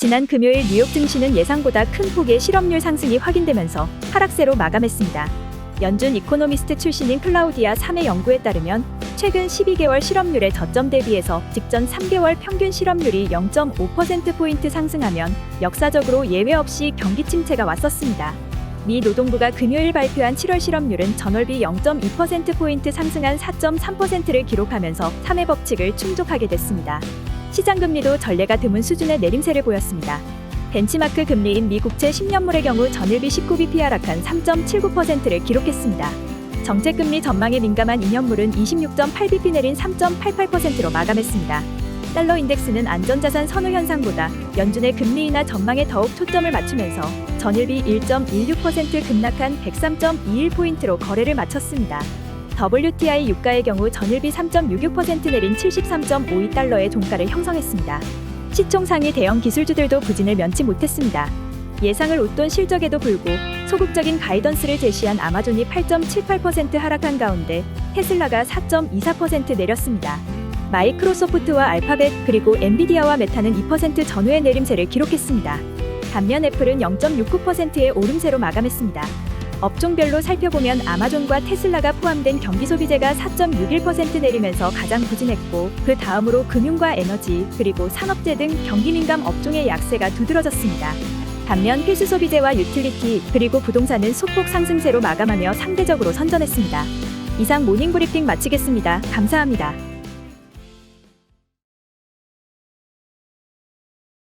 지난 금요일 뉴욕 증시는 예상보다 큰 폭의 실업률 상승이 확인되면서 하락세로 마감했습니다. 연준 이코노미스트 출신인 클라우디아 3의 연구에 따르면 최근 12개월 실업률의 저점 대비해서 직전 3개월 평균 실업률이 0.5%포인트 상승하면 역사적으로 예외 없이 경기 침체가 왔었습니다. 미 노동부가 금요일 발표한 7월 실업률은 전월비 0.2%포인트 상승한 4.3%를 기록하면서 3의 법칙을 충족하게 됐습니다. 시장 금리도 전례가 드문 수준의 내림세를 보였습니다. 벤치마크 금리인 미 국채 10년물의 경우 전일비 19bp 하락한 3.79%를 기록했습니다. 정책금리 전망에 민감한 2년물은 26.8bp 내린 3.88%로 마감했습니다. 달러 인덱스는 안전자산 선호 현상보다 연준의 금리 인하 전망에 더욱 초점을 맞추면서 전일비 1.16% 급락한 103.21포인트로 거래를 마쳤습니다. WTI 유가의 경우 전일비 3.66% 내린 73.52달러의 종가를 형성했습니다. 시총 상위 대형 기술주들도 부진을 면치 못했습니다. 예상을 웃돈 실적에도 불구 소극적인 가이던스를 제시한 아마존이 8.78% 하락한 가운데 테슬라가 4.24% 내렸습니다. 마이크로소프트와 알파벳 그리고 엔비디아와 메타는 2% 전후의 내림세를 기록했습니다. 반면 애플은 0.69%의 오름세로 마감했습니다. 업종별로 살펴보면 아마존과 테슬라가 포함된 경기 소비재가 4.61% 내리면서 가장 부진했고 그 다음으로 금융과 에너지 그리고 산업재 등 경기 민감 업종의 약세가 두드러졌습니다. 반면 필수 소비재와 유틸리티 그리고 부동산은 소폭 상승세로 마감하며 상대적으로 선전했습니다. 이상 모닝 브리핑 마치겠습니다. 감사합니다.